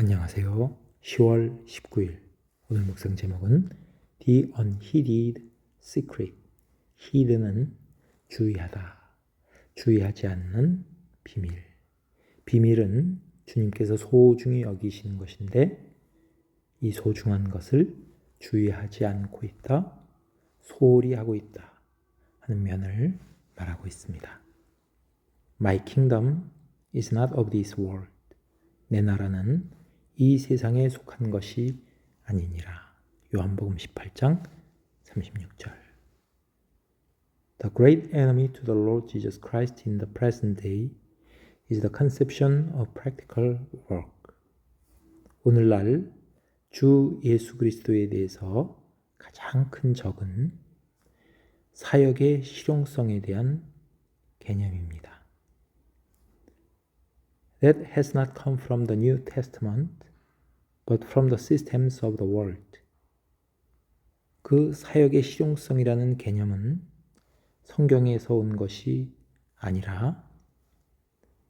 안녕하세요. 10월 19일 오늘 묵상 제목은 The Unheeded Secret. Heed는 주의하다, 주의하지 않는 비밀. 비밀은 주님께서 소중히 여기시는 것인데 이 소중한 것을 주의하지 않고 있다, 소홀히 하고 있다 하는 면을 말하고 있습니다. My kingdom is not of this world. 내 나라는 이 세상에 속한 것이 아니니라. 요한복음 18장 36절. The great enemy to the Lord Jesus Christ in the present day is the conception of practical work. 오늘날 주 예수 그리스도에 대해서 가장 큰 적은 사역의 실용성에 대한 개념입니다. That has not come from the New Testament, but from the systems of the world. 그 사역의 실용성이라는 개념은 성경에서 온 것이 아니라,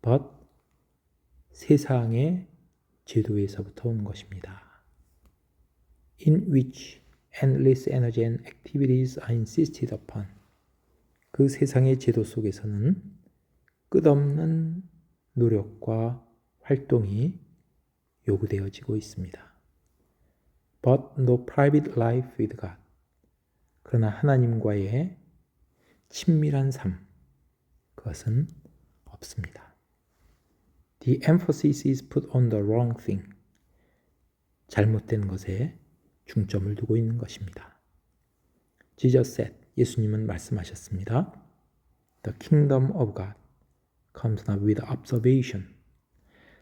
but 세상의 제도에서부터 온 것입니다. In which endless energy and activities are insisted upon. 그 세상의 제도 속에서는 끝없는 노력과 활동이 요구되어지고 있습니다. But no private life with God. 그러나 하나님과의 친밀한 삶, 그것은 없습니다. The emphasis is put on the wrong thing. 잘못된 것에 중점을 두고 있는 것입니다. Jesus said, 예수님은 말씀하셨습니다. The kingdom of God comes not with observation.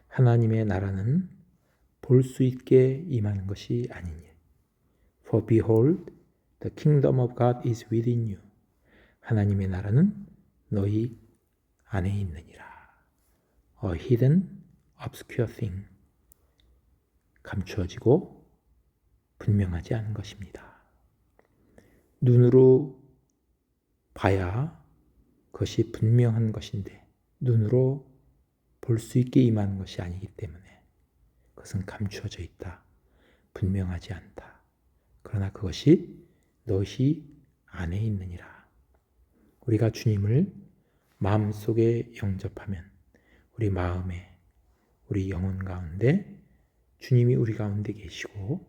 하나님의 나라는 볼 수 있게 임하는 것이 아니니. For behold, the kingdom of God is within you. 하나님의 나라는 너희 안에 있느니라. A hidden, obscure thing. 감추어지고 분명하지 않은 것입니다. 눈으로 봐야 그것이 분명한 것인데 눈으로 볼 수 있게 임하는 것이 아니기 때문에 그것은 감추어져 있다. 분명하지 않다. 그러나 그것이 너희 안에 있느니라. 우리가 주님을 마음속에 영접하면 우리 마음에 우리 영혼 가운데 주님이 우리 가운데 계시고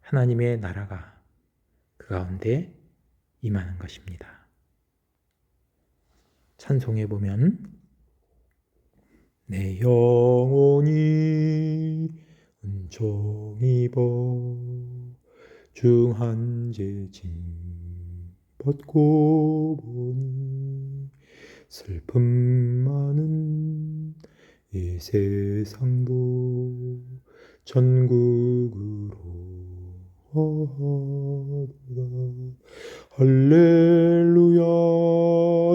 하나님의 나라가 그 가운데 임하는 것입니다. 찬송에 보면 내 영혼이 은총입어 중한 죄짐 벗고 보니 슬픔 많은 이 세상도 전국으로 하도다 할렐루야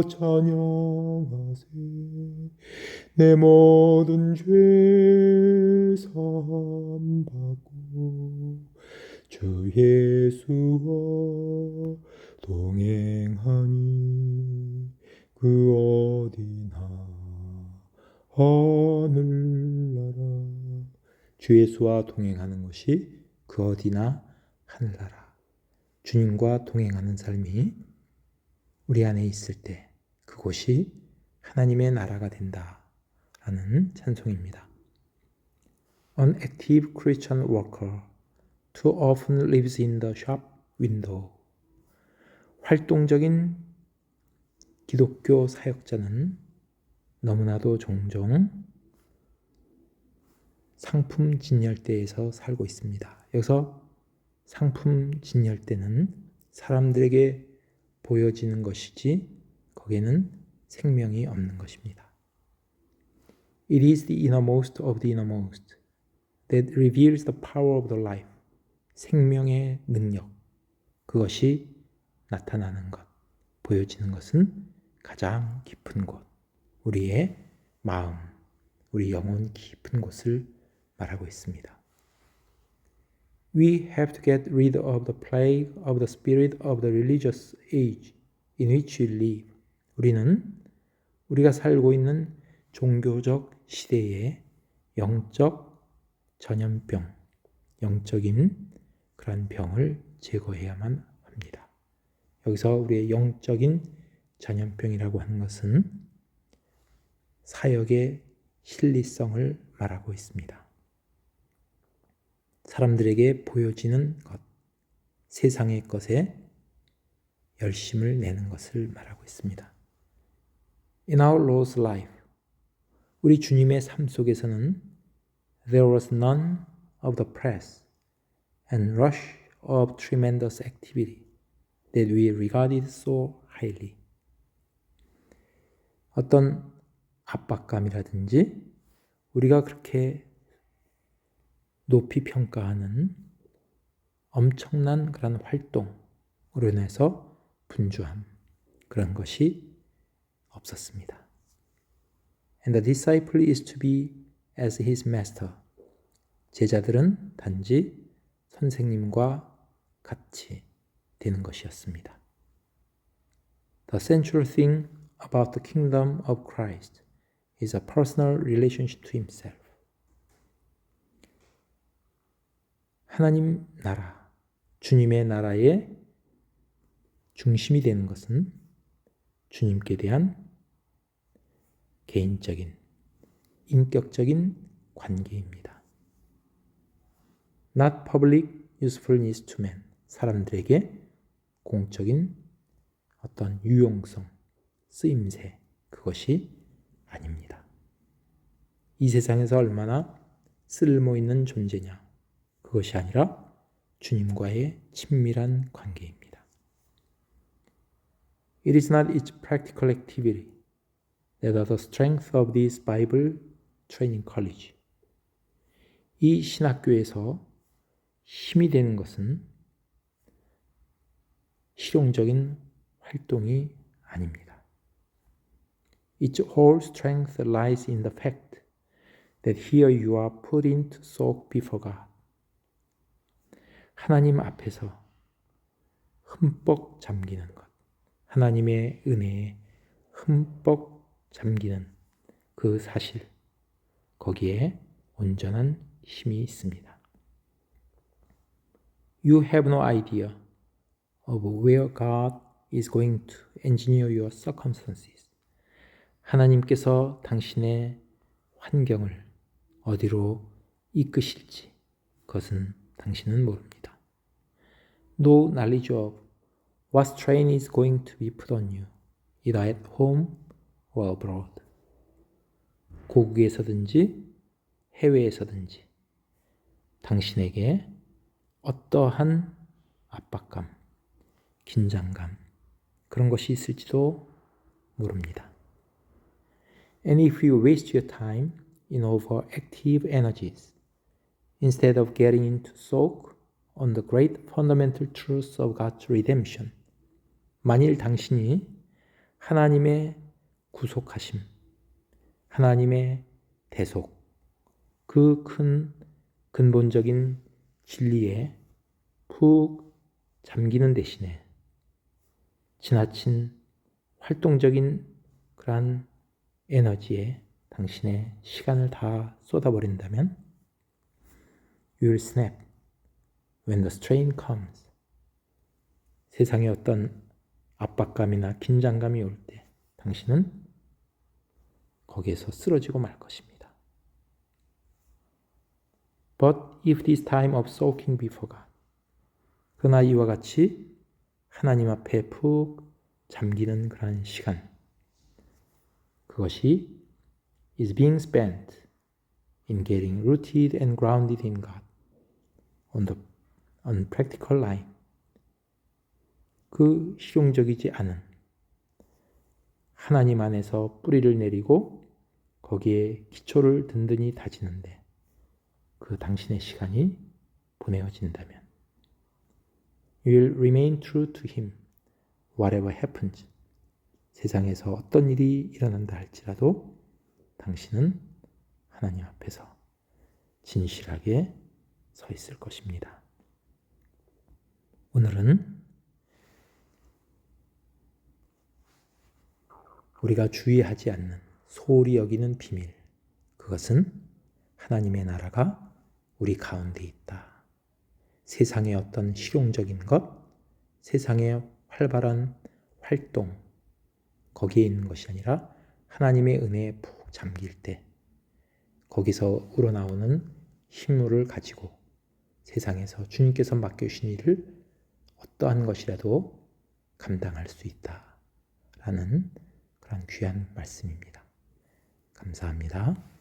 찬양하세 내 모든 죄 사함받고 주 예수와 동행하니 그 어디나 하늘나라. 주 예수와 동행하는 것이 그 어디나 하늘나라. 주님과 동행하는 삶이 우리 안에 있을 때 그곳이 하나님의 나라가 된다 라는 찬송입니다. An active Christian worker too often lives in the shop window. 활동적인 기독교 사역자는 너무나도 종종 상품 진열대에서 살고 있습니다. 여기서 상품 진열대는 사람들에게 보여지는 것이지 거기에는 생명이 없는 것입니다. It is the innermost of the innermost that reveals the power of the life. 생명의 능력. 그것이 나타나는 것, 보여지는 것은 가장 깊은 곳. 우리의 마음, 우리 영혼 깊은 곳을 말하고 있습니다. We have to get rid of the plague of the spirit of the religious age in which we live. 우리는 우리가 살고 있는 종교적 시대의 영적 전염병, 영적인 그런 병을 제거해야만 합니다. 여기서 우리의 영적인 전염병이라고 하는 것은 사역의 실리성을 말하고 있습니다. 사람들에게 보여지는 것, 세상의 것에 열심을 내는 것을 말하고 있습니다. In our Lord's life, 우리 주님의 삶 속에서는 there was none of the press and rush of tremendous activity that we regarded so highly. 어떤 압박감이라든지 우리가 그렇게 높이 평가하는 엄청난 그런 활동으로 인해서 분주함 그런 것이 없었습니다. And the disciple is to be as his master. 제자들은 단지 선생님과 같이 되는 것이었습니다. The central thing about the kingdom of Christ is a personal relationship to himself. 하나님 나라, 주님의 나라의 중심이 되는 것은 주님께 대한 개인적인, 인격적인 관계입니다. Not public usefulness to man. 사람들에게 공적인 어떤 유용성, 쓰임새, 그것이 아닙니다. 이 세상에서 얼마나 쓸모 있는 존재냐. 그것이 아니라 주님과의 친밀한 관계입니다. It is not its practical activity that are the strength of this Bible training college. 이 신학교에서 힘이 되는 것은 실용적인 활동이 아닙니다. Its whole strength lies in the fact that here you are put into soak before God. 하나님 앞에서 흠뻑 잠기는 것. 하나님의 은혜에 흠뻑 잠기는 그 사실. 거기에 온전한 힘이 있습니다. You have no idea of where God is going to engineer your circumstances. 하나님께서 당신의 환경을 어디로 이끄실지 그것은 당신은 모릅니다. No knowledge of what strain is going to be put on you, either at home or abroad. 고국에서든지 해외에서든지 당신에게 어떠한 압박감, 긴장감, 그런 것이 있을지도 모릅니다. And if you waste your time in overactive energies, instead of getting into soak on the great fundamental truths of God's redemption, 만일 당신이 하나님의 구속하심, 하나님의 대속, 그 큰 근본적인 진리에 푹 잠기는 대신에 지나친 활동적인 그러한 에너지에 당신의 시간을 다 쏟아버린다면 you will snap when the strain comes. 세상에 어떤 압박감이나 긴장감이 올 때 당신은 거기에서 쓰러지고 말 것입니다. But if this time of soaking be forgot. 그러나 이와 같이 하나님 앞에 푹 잠기는 그런 시간. 그것이 is being spent in getting rooted and grounded in God on the on practical line. 그 실용적이지 않은 하나님 안에서 뿌리를 내리고 거기에 기초를 든든히 다지는데 그 당신의 시간이 보내어진다면 you will remain true to him whatever happens. 세상에서 어떤 일이 일어난다 할지라도 당신은 하나님 앞에서 진실하게 서 있을 것입니다. 오늘은 우리가 주의하지 않는 소홀히 여기는 비밀, 그것은 하나님의 나라가 우리 가운데 있다. 세상의 어떤 실용적인 것, 세상의 활발한 활동, 거기에 있는 것이 아니라 하나님의 은혜에 푹 잠길 때, 거기서 우러나오는 힘물을 가지고 세상에서 주님께서 맡겨주신 일을 어떠한 것이라도 감당할 수 있다. 라는 그런 귀한 말씀입니다. 감사합니다.